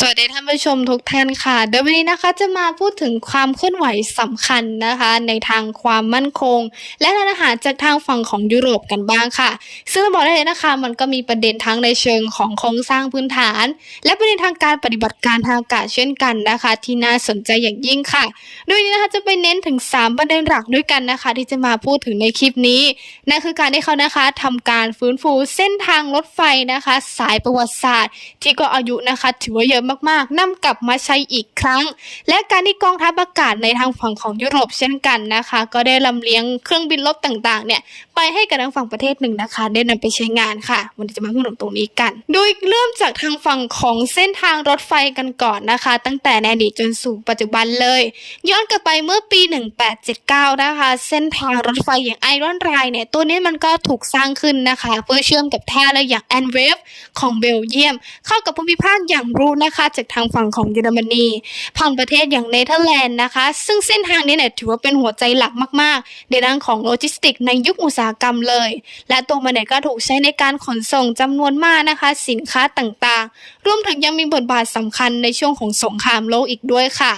สวัสดีท่านผู้ชมทุกท่านค่ะโดยววันนี้นะคะจะมาพูดถึงความเคลื่อนไหวสำคัญนะคะ ในทางความมั่นคง และร้านอาหารจากทางฝั่งของยุโรปกันบ้างค่ะ ซึ่งบอกได้เลยนะคะ มันก็มีประเด็นทั้งในเชิงของโครงสร้างพื้นฐาน และประเด็นทางการปฏิบัติการทางอากาศเช่นกันนะคะ ที่น่าสนใจอย่างยิ่งค่ะโดยวันนี้นะคะจะไปเน้นถึง 3 ประเด็นหลักด้วยกันนะคะ ที่จะมาพูดถึงในคลิปนี้นั่นคือการที่เขานะคะทำการฟื้นฟูเส้นทางรถไฟนะคะ สายประวัติศาสตร์ ที่ก็อายุนะคะถือว่าเยอะมากๆนำกลับมาใช้อีกครั้ง และการที่กองทัพอากาศในทางฝั่งของยุโรปเช่นกันนะคะ ก็ได้ลำเลียงเครื่องบินรบต่างๆเนี่ยไปให้กับทางฝั่งประเทศหนึ่งนะคะ ได้นำไปใช้งานค่ะ วันนี้จะมาพูดถึงตรงนี้กัน โดยเริ่มจากทางฝั่งของเส้นทางรถไฟกันก่อนนะคะ ตั้งแต่ในอดีตจนสู่ปัจจุบันเลย ย้อนกลับไปเมื่อปี 1879 นะคะ เส้นทางรถไฟอย่างไอรอนไรเนี่ยตัวนี้มันก็ถูกสร้างขึ้นนะคะ เพื่อเชื่อมกับท่าเรืออย่างแอนเวฟของเบลเยียม เข้ากับภูมิภาคอย่างรูนะคะจากทางฝั่งของเยอรมนีผ่านประเทศอย่างเนเธอร์แลนด์นะคะ ซึ่งเส้นทางนี้เนี่ยถือว่าเป็นหัวใจหลักมากๆ ในด้านของโลจิสติกในยุคอุตสาหกรรมเลย และตัวมันเนี่ยก็ถูกใช้ในการขนส่งจำนวนมากนะคะ สินค้าต่างๆ รวมถึงยังมีบทบาทสำคัญในช่วงของสงครามโลกอีกด้วยค่ะ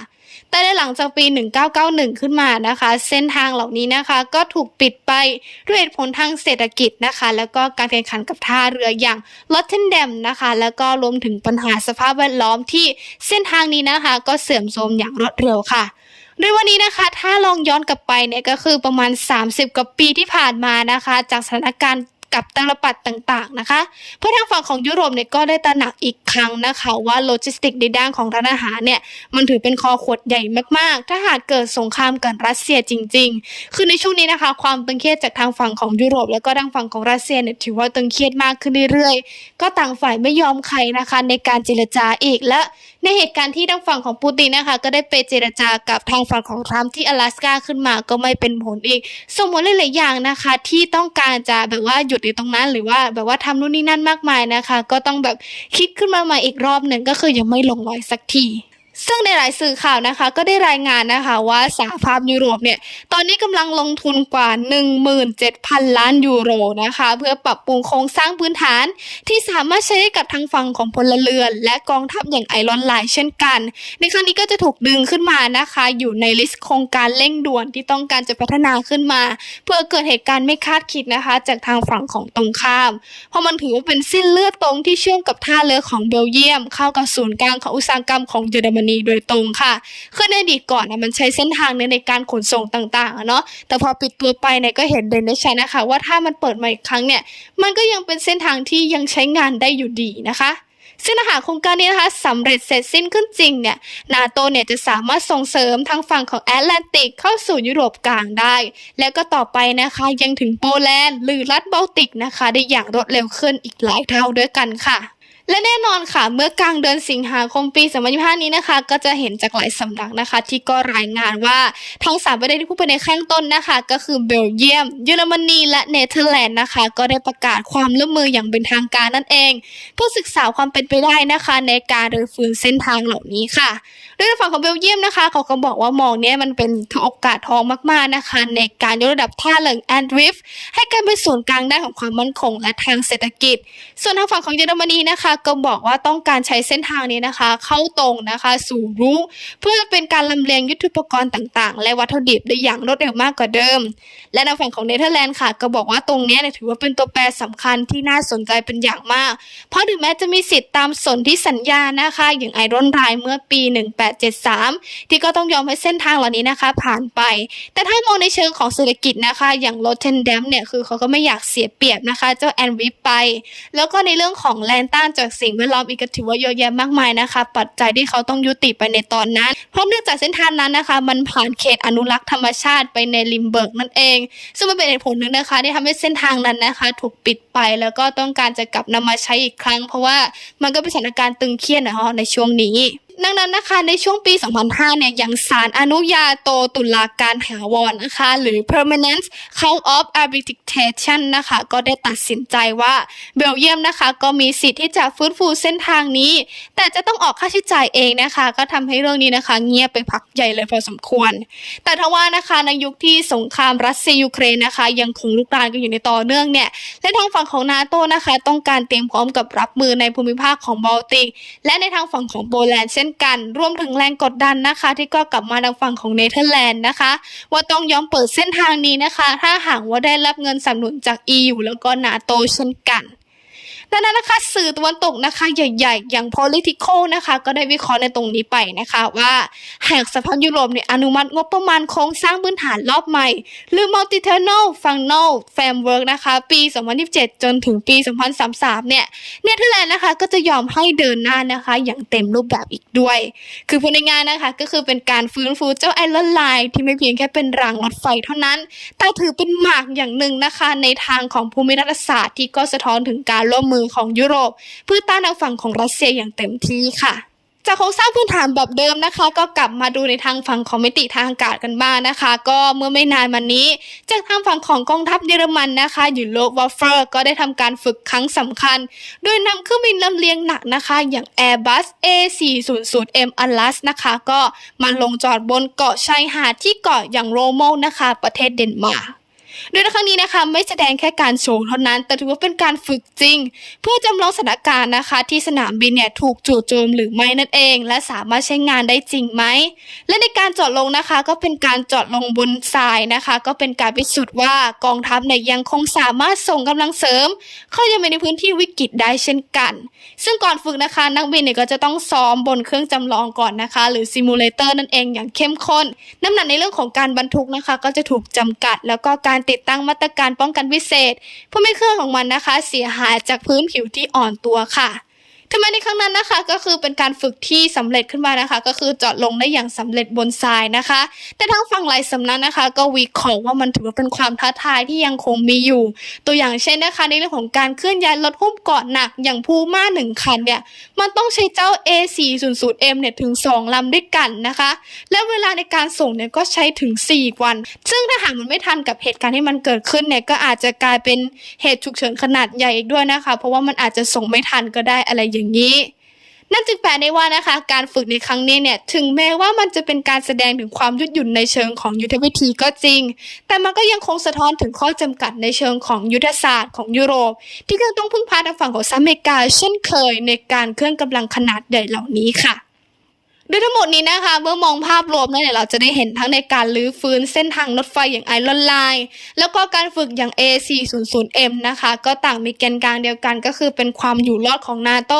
แต่ในหลังจากปี 1991 ขึ้นมานะคะ เส้นทางเหล่านี้นะคะก็ถูกปิดไปด้วยเหตุผลทางเศรษฐกิจนะคะ แล้วก็การแข่งขันกับท่าเรืออย่างลอตเทนแดมนะคะ แล้วก็รวมถึงปัญหาสภาพแวดล้อมที่เส้นทางนี้นะคะ ก็เสื่อมโทรมอย่างรวดเร็วค่ะโดยวันนี้นะคะ ถ้าลองย้อนกลับไปเนี่ยก็คือประมาณ 30 กว่าปีที่ผ่านมานะคะ จากสถานการณ์ กับตลปัดต่างๆนะคะ เพื่อทางฝั่งของยุโรปเนี่ยก็ได้ตระหนักอีกครั้งนะคะว่าโลจิสติกในด้านของร้านอาหารเนี่ยมันถือเป็นคอขวดใหญ่มากๆ ถ้าหากเกิดสงครามกับรัสเซียจริง ๆ คือในช่วงนี้นะคะ ความตึงเครียดจากทางฝั่งของยุโรป แล้วก็ทางฝั่งของรัสเซียเนี่ยถือว่าตึงเครียดมากขึ้นเรื่อยๆ ก็ต่างฝ่ายไม่ยอมใครนะคะในการเจรจาอีกและในเหตุการณ์ที่ทางฝั่งของปูตินนะคะ ก็ได้ไปเจรจากับทางฝั่งของทรัมป์ที่阿拉สกาขึ้นมาก็ไม่เป็นผลอีกส่งผลหลายๆอย่างนะคะที่ต้องการจะแบบว่าหยุดในตรงนั้น หรือว่าแบบว่าทำนู่นนี่นั่นมากมายนะคะ ก็ต้องแบบคิดขึ้นมาใหม่อีกรอบหนึ่งก็คือยังไม่ลงรอยสักที ซึ่งในหลายสื่อข่าวนะคะ ก็ได้รายงานนะคะว่าสหภาพยุโรปเนี่ย ตอนนี้กำลังลงทุนกว่า 17,000 ล้านยูโรนะคะ เพื่อปรับปรุงโครงสร้างพื้นฐาน ที่สามารถใช้กับทางฝั่งของพลเรือน และกองทัพอย่างไอรอนไลน์เช่นกัน ในครั้งนี้ก็จะถูกดึงขึ้นมานะคะ อยู่ในลิสต์โครงการเร่งด่วนที่ต้องการจะพัฒนาขึ้นมา เพื่อเกิดเหตุการณ์ไม่คาดคิดนะคะ จากทางฝั่งของตรงข้าม เพราะมันถือว่าเป็นเส้นเลือดตรงที่เชื่อมกับท่าเรือของเบลเยียม เข้ากับศูนย์กลางของอุตสาหกรรมของเยอรมนีโดยตรงค่ะ คือในอดีตก่อนนะมันใช้เส้นทางนี้ในการขนส่งต่างๆเนาะ แต่พอปิดตัวไปเนี่ยก็เห็นเด่นได้ชัดนะคะ ว่าถ้ามันเปิดมาอีกครั้งเนี่ย มันก็ยังเป็นเส้นทางที่ยังใช้งานได้อยู่ดีนะคะซึ่งถ้าหากโครงการนี้นะคะสำเร็จเสร็จสิ้นขึ้นจริงเนี่ยนาโตเนี่ยจะสามารถส่งเสริมทางฝั่งของแอตแลนติกเข้าสู่ยุโรปกลางได้ แล้วก็ต่อไปนะคะยังถึงโปแลนด์หรือรัฐบอลติกนะคะ ได้อย่างรวดเร็วขึ้นอีกหลายเท่าด้วยกันค่ะ และแน่นอนค่ะ เมื่อกลางเดือนสิงหาคมปี 2025 นี้นะคะ ก็จะเห็นจากหลายสำนักนะคะ ที่ก็รายงานว่าทั้งสามประเทศที่พูดไปในข้างต้นนะคะ ก็คือเบลเยียม เยอรมนีและเนเธอร์แลนด์นะคะ ก็ได้ประกาศความร่วมมืออย่างเป็นทางการนั่นเอง เพื่อศึกษาความเป็นไปได้นะคะ ในการรื้อฟื้นเส้นทางเหล่านี้ค่ะ ดยในฝั่งของเบลเยียมนะคะ เขาก็บอกว่ามองเนี้ยมันเป็นโอกาสทองมากๆนะคะ ในการยกระดับท่าเรือแอนดริฟให้กลายเป็นศูนย์กลางด้านของความมั่นคงและทางเศรษฐกิจ ส่วนทางฝั่งของเยอรมนีนะคะ ก็บอกว่าต้องการใช้เส้นทางนี้นะคะ เข้าตรงนะคะสู่รูเพื่อเป็นการลำเลียงยุทธปกรณ์ต่างๆ และวัตถุดิบได้อย่างรวดเร็วมากกว่าเดิม และทางฝั่งของเนเธอร์แลนด์ค่ะ ก็บอกว่าตรงนี้เนี่ยถือว่าเป็นตัวแปรสำคัญที่น่าสนใจเป็นอย่างมาก เพราะถึงแม้จะมีสิทธิ์ตามสนธิสัญญานะคะ อย่างไอรอนไรเมื่อปี 18 873 ที่ก็ต้องยอมให้เส้นทางเหล่านี้นะคะ ผ่านไป แต่ถ้ามองในเชิงของเศรษฐกิจนะคะ อย่างโรเทนแดมเนี่ยคือเขาก็ไม่อยากเสียเปรียบนะคะ เจ้าแอนวิปไป แล้วก็ในเรื่องของแรงต้านจากสิ่งแวดล้อมอีกก็ถือว่าเยอะแยะมากมายนะคะ ปัจจัยที่เขาต้องยุติไปในตอนนั้น เพราะเนื่องจากเส้นทางนั้นนะคะ มันผ่านเขตอนุรักษ์ธรรมชาติไปในลิมเบิร์กนั่นเอง ซึ่งมันเป็นเหตุผลหนึ่งนะคะ ที่ทำให้เส้นทางนั้นนะคะ ถูกปิดไปแล้วก็ต้องการจะกลับนำมาใช้อีกครั้ง เพราะว่ามันก็เป็นสถานการณ์ตึงเครียดนะคะในช่วงนี้ ดังนั้นนะคะในช่วงปี 2005 เนี่ยยังศาลอนุญาโตตุลาการถาวรนะคะ หรือ Permanent Court of Arbitration นะคะ ก็ได้ตัดสินใจว่าเบลเยียมนะคะ ก็มีสิทธิ์ที่จะฟื้นฟูเส้นทางนี้ แต่จะต้องออกค่าใช้จ่ายเองนะคะ ก็ทำให้เรื่องนี้นะคะ เงียบไปพักใหญ่เลยพอสมควร แต่ทว่านะคะในยุคที่สงครามรัสเซียยูเครนนะคะ ยังคงลุกรานกันอยู่ในต่อเนื่องเนี่ยและทางฝั่งของนาโตนะคะ ต้องการเตรียมพร้อมกับรับมือในภูมิภาคของบอลติกและในทางฝั่งของโปแลนด์เช่นกัน รวมถึงแรงกดดันนะคะ ที่ก็กลับมาทางฝั่งของเนเธอร์แลนด์นะคะ ว่าต้องยอมเปิดเส้นทางนี้นะคะ ถ้าหากว่าได้รับเงินสนับสนุนจาก EU แล้วก็นาโตเช่นกัน ดังนั้นนะคะสื่อตะวันตกนะคะ ใหญ่ๆ อย่าง politico นะคะ ก็ได้วิเคราะห์ในตรงนี้ไปนะคะว่าหากสภาพยุโรปเนี่ยอนุมัติงบประมาณโครงสร้างพื้นฐานรอบใหม่ หรือ multi-terminal funnel framework นะคะ ปี 2027 จนถึงปี 2033 เนี่ยเนเธอร์แลนด์นะคะก็จะยอมให้เดินหน้านะคะ อย่างเต็มรูปแบบอีกด้วย คือพูดง่ายๆนะคะก็คือเป็นการฟื้นฟูเจ้าไอรอนไลน์ที่ไม่เพียงแค่เป็นรางรถไฟเท่านั้น แต่ถือเป็นหมากอย่างหนึ่งนะคะในทางของภูมิรัฐศาสตร์ที่ก็สะท้อนถึงการร่วมมือของยุโรป เพื่อต้านทางฝั่งของรัสเซียอย่างเต็มที่ค่ะจากโครงสร้างพื้นฐานแบบเดิมนะคะ ก็กลับมาดูในทางฝั่งของมิติทางอากาศกันบ้างนะคะ ก็เมื่อไม่นานมานี้ จากทางฝั่งของกองทัพเยอรมันนะคะยูโรวอฟเฟอร์ก็ได้ทำการฝึกครั้งสำคัญ โดยนำเครื่องบินลำเลียงหนักนะคะ อย่าง Airbus A400M Atlas นะคะ ก็มาลงจอดบนเกาะชายหาดที่เกาะอย่างโรโมนะคะ ประเทศเดนมาร์ก โดยในครั้งนี้นะคะไม่แสดงแค่การโชว์เท่านั้น แต่ถือว่าเป็นการฝึกจริง เพื่อจำลองสถานการณ์นะคะ ที่สนามบินเนี่ยถูกจู่โจมหรือไม่นั่นเอง และสามารถใช้งานได้จริงไหม และในการจอดลงนะคะ ก็เป็นการจอดลงบนทรายนะคะ ก็เป็นการพิสูจน์ว่ากองทัพเนี่ยยังคงสามารถส่งกำลังเสริม เข้ายังไปในพื้นที่วิกฤตได้เช่นกัน ซึ่งก่อนฝึกนะคะ นักบินเนี่ยก็จะต้องซ้อมบนเครื่องจำลองก่อนนะคะ หรือซิมูเลเตอร์นั่นเองอย่างเข้มข้น น้ำหนักในเรื่องของการบรรทุกนะคะ ก็จะถูกจำกัดแล้วก็การติดตั้งมาตรการป้องกันพิเศษเพื่อไม่ให้เครื่องของมันนะคะ เสียหายจากพื้นผิวที่อ่อนตัวค่ะ ทำไมในครั้งนั้นนะคะ ก็คือเป็นการฝึกที่สำเร็จขึ้นมานะคะ ก็คือเจาะลงได้อย่างสำเร็จบนทรายนะคะ แต่ทางฝั่งหลายสำนักนะคะ ก็วิเคราะห์ว่ามันถือว่าเป็นความท้าทายที่ยังคงมีอยู่ ตัวอย่างเช่นนะคะ ในเรื่องของการเคลื่อนย้ายรถหุ้มเกาะหนักอย่างพูม่าหนึ่งคันเนี่ยมันต้องใช้เจ้า A400M เนี่ยถึง 2ลำด้วยกันนะคะ และเวลาในการส่งเนี่ยก็ใช้ถึง 4 วัน ซึ่งถ้าหากมันไม่ทันกับเหตุการณ์ที่มันเกิดขึ้นเนี่ยก็อาจจะกลายเป็นเหตุฉุกเฉินขนาดใหญ่อีกด้วยนะคะ เพราะว่ามันอาจจะส่งไม่ทันก็ได้อะไรอย่างนี้ นั่นจึงแปลได้ว่านะคะ การฝึกในครั้งนี้เนี่ย ถึงแม้ว่ามันจะเป็นการแสดงถึงความยืดหยุ่นในเชิงของยุทธวิธีก็จริง แต่มันก็ยังคงสะท้อนถึงข้อจำกัดในเชิงของยุทธศาสตร์ของยุโรป ที่ยังต้องพึ่งพาทางฝั่งของสหรัฐอเมริกา เช่นเคยในการเคลื่อนกำลังขนาดใหญ่เหล่านี้ค่ะ โดยทั้งหมดนี้นะคะ เมื่อมองภาพรวมแล้วเนี่ยเราจะได้เห็นทั้งในการลื้อฟื้นเส้นทางรถไฟอย่างไอรอนไลน์แล้วก็การฝึกอย่าง A400M นะคะ ก็ต่างมีแกนกลางเดียวกันก็คือเป็นความอยู่รอดของนาโต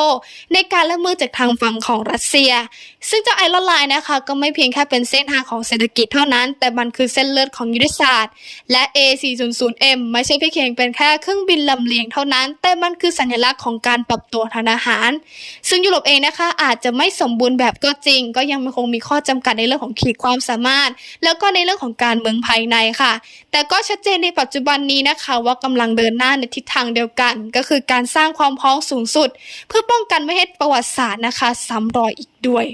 ในการละมือจากทางฝั่งของรัสเซีย ซึ่งเจ้าไอรอนไลน์นะคะ ก็ไม่เพียงแค่เป็นเส้นทางของเศรษฐกิจเท่านั้น แต่มันคือเส้นเลือดของยุทธศาสตร์ และ A400M ไม่ใช่เพียงเป็นแค่เครื่องบินลำเลียงเท่านั้น แต่มันคือสัญลักษณ์ของการปรับตัวทางอาหาร ซึ่งยุโรปเองนะคะอาจจะไม่สมบูรณ์แบบก็จริงก็ยังคงมีข้อจำกัดในเรื่องของขีดความสามารถ แล้วก็ในเรื่องของการเมืองภายในค่ะ แต่ก็ชัดเจนในปัจจุบันนี้นะคะว่ากำลังเดินหน้าในทิศทางเดียวกัน ก็คือการสร้างความพร้อมสูงสุด เพื่อป้องกันไม่ให้ประวัติศาสตร์นะคะซ้ำรอยอีกด้วย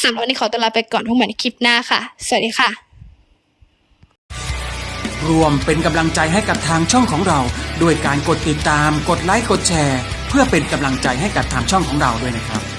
สำหรับวันนี้ขอตัวลาไปก่อนพบกันใหม่ในคลิปหน้าค่ะ สวัสดีค่ะ รวมเป็นกำลังใจให้กับทางช่องของเรา ด้วยการกดติดตาม กดไลค์ กดแชร์ เพื่อเป็นกำลังใจให้กับทางช่องของเราด้วยนะครับ